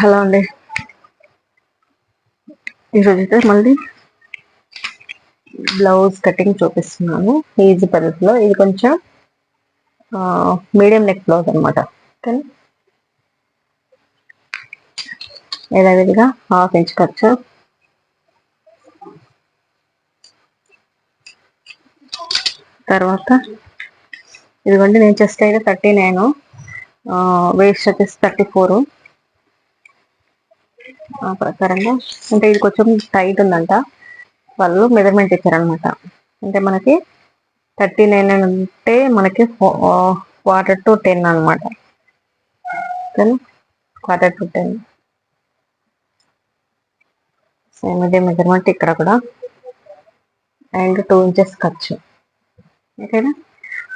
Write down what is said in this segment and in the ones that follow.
Hello అండి. ఈరోజు అయితే మళ్ళీ బ్లౌజ్ కటింగ్ చూపిస్తున్నాను. ఈజీ పద్ధతిలో. ఇది కొంచెం మీడియం నెక్ బ్లౌజ్ అనమాట కానీ యథావిధిగా హాఫ్ ఇంచ్ ఖర్చు. తర్వాత ఇదిగోండి నేను చెస్ట్ అయితే థర్టీ నైన్. వేస్ట్ వచ్చేసి థర్టీ ఫోర్. ఆ ప్రకారంగా. అంటే ఇది కొంచెం టైట్ ఉందంట. వాళ్ళు మెజర్మెంట్ ఇచ్చారనమాట అంటే మనకి థర్టీ నైన్ అంటే మనకి క్వార్టర్ టు టెన్ అనమాట క్వార్టర్ టు టెన్ సేమ్ ఇదే మెజర్మెంట్ ఇక్కడ కూడా. అండ్ టూ ఇంచెస్ ఖర్చు ఓకేనా?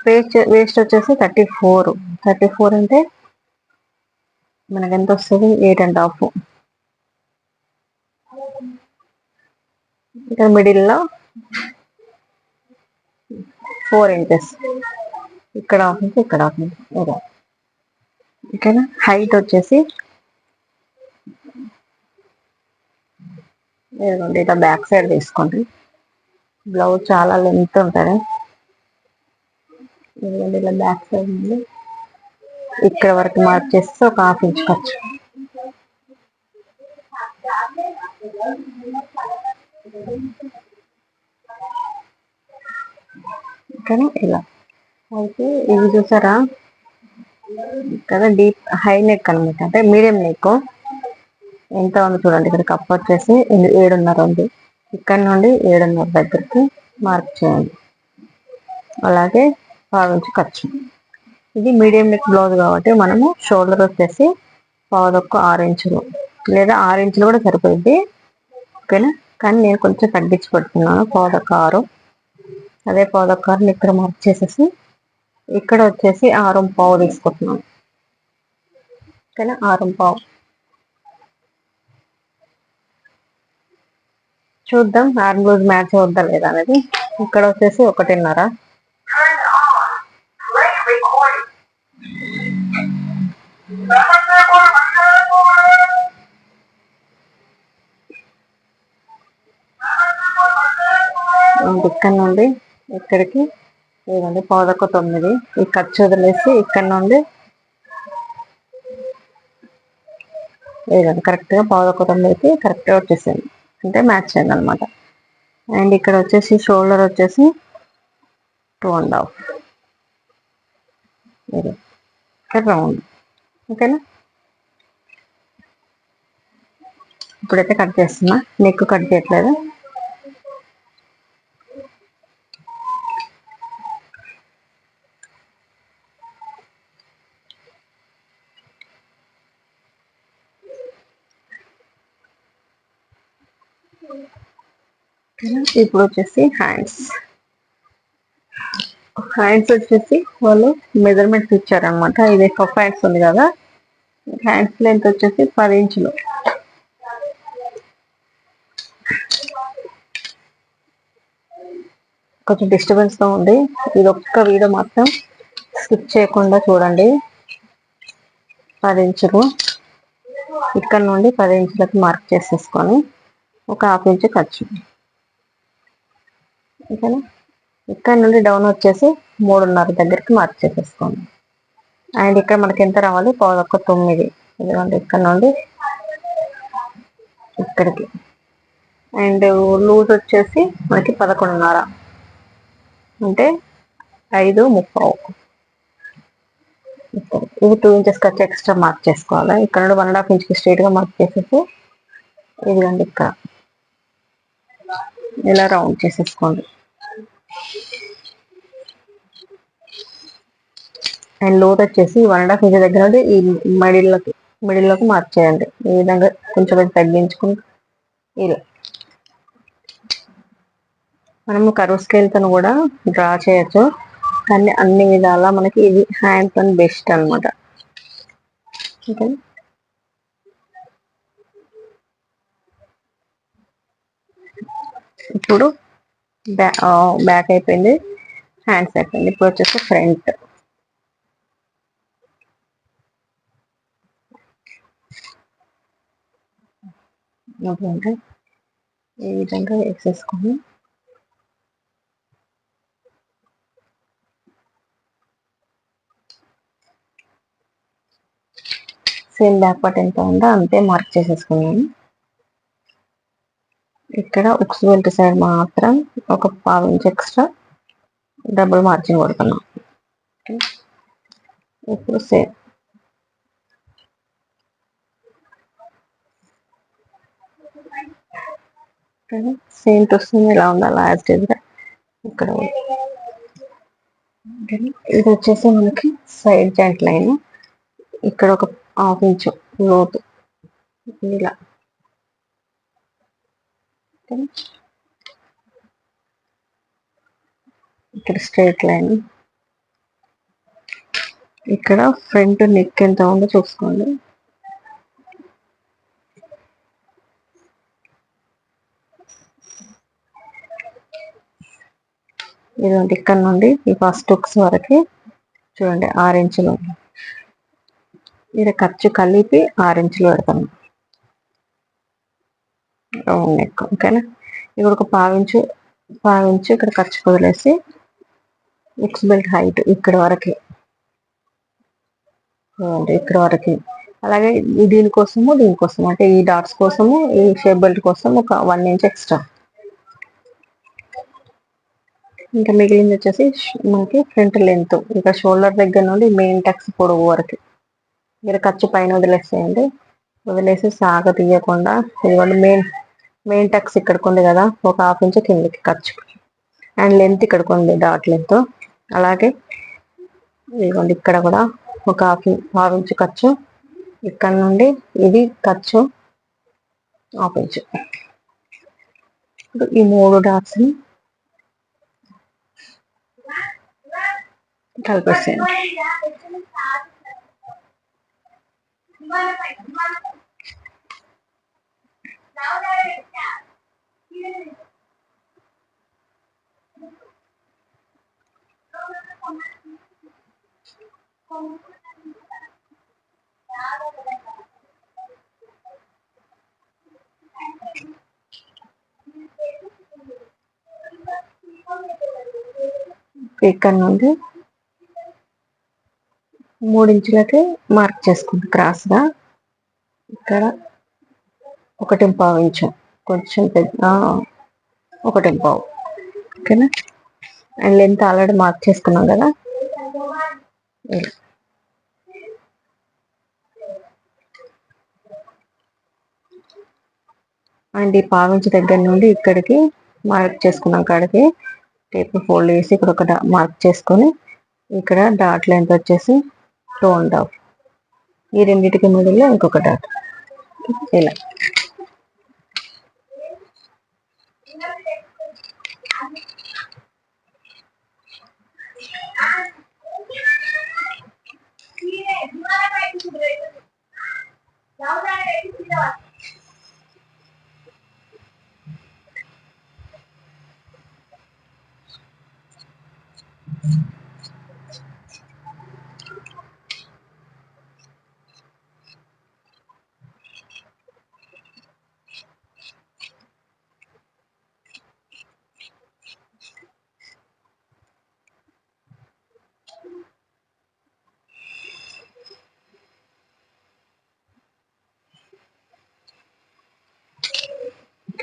వేస్ట్ వేస్ట్ వచ్చేసి థర్టీ ఫోర్ థర్టీ ఫోర్ అంటే మనకు ఎంత వస్తుంది? ఎయిట్ అండ్ హాఫ్ ఇక్కడ మిడిల్లో ఫోర్ ఇంచెస్. ఇక్కడ హాఫ్ ఇంచ్ ఇక్కడ హాఫ్ ఇంచ్ ఇలా ఓకేనా? హైట్ వచ్చేసి ఇదిగోండి ఇట్లా బ్యాక్ సైడ్ తీసుకోండి. బ్లౌజ్ చాలా లెంత్ ఉంటుంది. ఇదిగోండి ఇలా బ్యాక్ సైడ్ ఉంది. ఇక్కడ వరకు మార్క్ చేస్తే ఒక హాఫ్ ఇంచ్ ఖర్చు. కానీ ఇలా. అయితే ఇది చూసారా? కదా డీప్ హై నెక్ అనమాట అంటే మీడియం నెక్. ఎంత ఉంది చూడండి. ఇక్కడ కప్ వచ్చేసి ఏడున్నర ఉంది. ఇక్కడ నుండి ఏడున్నర దగ్గరికి మార్క్ చేయండి. అలాగే పావించి ఖర్చు. ఇది మీడియం నెక్ బ్లౌజ్ కాబట్టి మనము షోల్డర్ వచ్చేసి పావుదొక్క ఆరు ఇంచులు. లేదా ఆరు ఇంచులు కూడా సరిపోయింది ఓకేనా? కానీ నేను కొంచెం తగ్గించి పెడుతున్నాను. పావుదొక్క ఆరు. అదే పావుదొక్క ఇక్కడ మార్క్ చేసేసి ఇక్కడ వచ్చేసి ఆరం పావు తీసుకుంటున్నాను ఓకేనా? ఆరం పావు. చూద్దాం ఆర్మ్ బ్లూజ్ మ్యాచ్ అవుద్దా లేదా అనేది. ఇక్కడ వచ్చేసి ఒకటిన్నర. ఇక్కడ నుండి ఇక్కడికి ఇవ్వండి పదొక్క తొమ్మిది. ఈ ఖర్చు వదిలేసి ఇక్కడ నుండి లేదండి కరెక్ట్గా పదొక్క తొమ్మిదికి కరెక్ట్గా వచ్చేసింది అంటే మ్యాచ్ అయింది అనమాట అండ్ ఇక్కడ వచ్చేసి షోల్డర్ వచ్చేసి టూ అండ్ హాఫ్. ఇక్కడ రౌండ్. ఓకేనా? ఇప్పుడైతే కట్ చేస్తున్నా. నెక్ కట్ చేయట్లేదు? ఇప్పుడు వచ్చేసి హ్యాండ్స్ హ్యాండ్స్ వచ్చేసి వాళ్ళు మెజర్మెంట్స్ ఇచ్చారనమాట ఇది కఫ్ హ్యాండ్స్ ఉంది కదా. హ్యాండ్స్ లెంత్ వచ్చేసి పది ఇంచులు. కొంచెం డిస్టర్బెన్స్ ఉంది. ఇది ఒక్క వీడియో మాత్రం స్కిప్ చేయకుండా చూడండి. పది ఇంచులు. ఇక్కడ నుండి పది ఇంచులకు మార్క్ చేసేసుకొని ఒక హాఫ్ ఇంచు ఖర్చు ఓకేనా? ఇక్కడ నుండి డౌన్ వచ్చేసి మూడున్నర దగ్గరికి మార్క్ చేసేసుకోండి. అండ్ ఇక్కడ మనకి ఎంత రావాలి? ఒక తొమ్మిది. ఎందుకంటే ఇక్కడ నుండి ఇక్కడికి. అండ్ లూజ్ వచ్చేసి మనకి పదకొండున్నర. అంటే ఐదు ముప్పై. ఇది టూ ఇంచెస్ ఖర్చు ఎక్స్ట్రా మార్క్ చేసుకోవాలి. ఇక్కడ నుండి వన్ అండ్ హాఫ్ ఇంచ్కి స్ట్రైట్గా మార్క్ చేసేసి ఇదిగండి ఇక్కడ. ఇలా రౌండ్ చేసేసుకోండి. అండ్ లోత్ వచ్చేసి వన్ అండ్ హాఫ్ ఇంచ్ దగ్గర నుండి ఈ మిడిల్లోకి మిడిల్లోకి మార్చేయండి ఈ విధంగా కొంచెం తగ్గించుకుని ఇలా. మనము కరువు స్కేల్తో కూడా డ్రా చేయొచ్చు. కానీ అన్ని విధాలా మనకి ఇది హ్యాండ్ బెస్ట్ అనమాట ఓకే ఇప్పుడు బ్యాక్ అయిపోయింది. హ్యాండ్స్ అయిపోయింది. ఇప్పుడు వచ్చేసి ఫ్రంట్. అంటే ఈ విధంగా వేసేసుకొని సేమ్ బ్యాక్ పార్ట్ ఎంత ఉందో అంతే మార్క్ చేసేసుకున్నాను. ఇక్కడ ఉక్స్ బెల్ట్ సైడ్ మాత్రం ఒక పావు ఇంచ్ ఎక్స్ట్రా డబుల్ మార్జిన్ కొడుతున్నాం. ఇప్పుడు సేమ్. సేమ్ వస్తుంది ఇలా ఉండాలి యాజ్గా. ఇక్కడ ఇది వచ్చేసి మనకి సైడ్ జాయింట్ లైన్. ఇక్కడ ఒక హాఫ్ ఇంచ్ లోతు. ఇలా. ఇక్కడ స్ట్రైట్ లైన్ ఇక్కడ ఫ్రంట్ నెక్ ఎంత ఉందో చూసుకోండి. ఇదండి ఇక్కడ నుండి ఈ ఫస్ట్ హుక్స్ వరకు చూడండి ఆరు ఇంచులు. ఇది ఖర్చు కలిపి ఆరు ఇంచులు పెడతాను. రౌండ్ నెక్ ఓకేనా ఇక్కడ ఒక పావించు పావించు ఇక్కడ ఖర్చు వదిలేసి ఎక్స్ బెల్ట్ హైట్ ఇక్కడ వరకు. ఇక్కడ వరకు. అలాగే దీనికోసము దీనికోసం అంటే ఈ డాట్స్ కోసము ఈ షేప్ బెల్ట్ కోసం ఒక వన్ ఇంచ్ ఎక్స్ట్రా ఇంకా మిగిలింది వచ్చేసి మనకి ఫ్రంట్ లెంత్ ఇంకా షోల్డర్ దగ్గర నుండి మెయిన్ టక్స్ పొడవు వరకు. మీరు ఖర్చు పైన వదిలేసేయండి. వదిలేసి సాగ తీయకుండా ఇదిగోండి మెయిన్ మెయిన్ టక్స్ ఇక్కడికి ఉంది కదా ఒక హాఫ్ ఇంచ్ కిందకి ఖర్చు అండ్ లెంత్ ఇక్కడికి ఉంది డాట్ లెంత్ అలాగే ఇదిగోండి ఇక్కడ కూడా ఒక హాఫ్ హాఫ్ ఇంచ్ ఖర్చు ఇక్కడ నుండి ఇది ఖర్చు హాఫ్ ఇంచ్ ఈ మూడు డాట్స్ని కలిపేసేయండి. ఇక్కడ నుండి మూడించులకి మార్క్ చేసుకుంది క్రాస్గా ఇక్కడ ఒకటి పావు ఇంచు కొంచెం పెద్ద ఒకటి పావు ఓకేనా? అండ్ లెంత్ ఆల్రెడీ మార్క్ చేసుకున్నాం కదా? అండ్ ఈ పావించి దగ్గర నుండి ఇక్కడికి మార్క్ చేసుకున్నాం కాడికి. టేప్ ఫోల్డ్ చేసి ఇక్కడ ఒక మార్క్ చేసుకొని ఇక్కడ డాట్ లెంత్ వచ్చేసి టూ అండ్ హాఫ్. ఈ రెండింటికి మిడిల్లో ఇంకొక డాట్. ఇలా. Thank you.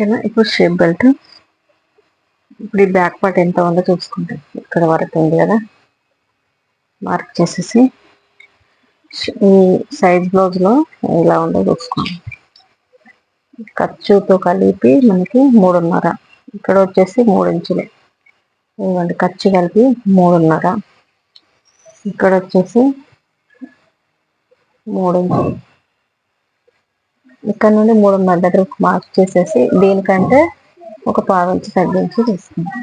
ఓకేనా? ఇప్పుడు షేప్ బెల్ట్. ఇప్పుడు ఈ బ్యాక్ పార్ట్ ఎంత ఉందో చూసుకుంటాం. ఇక్కడ వరకు ఉంది కదా. మార్క్ చేసేసి. ఈ సైజ్ బ్లౌజ్లో ఇలా ఉందో చూసుకోండి ఖర్చుతో కలిపి మనకి మూడున్నర. ఇక్కడ వచ్చేసి మూడు ఇంచులు. ఇవ్వండి ఖర్చు కలిపి మూడున్నర. ఇక్కడ వచ్చేసి మూడు ఇంచులు. ఇక్కడ నుండి మూడున్నర దగ్గర మార్క్ చేసేసి దీనికంటే ఒక పావు తగ్గించి తీసుకుంటాం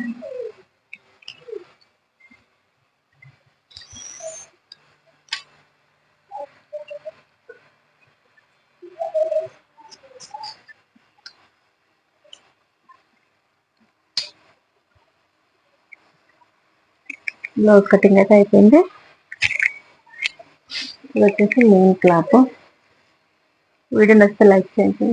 బ్లౌజ్ కటింగ్ అయితే అయిపోయింది. ఇది వచ్చేసి మెయిన్ క్లాత్ వీడియో నచ్చితే లైక్ చేయండి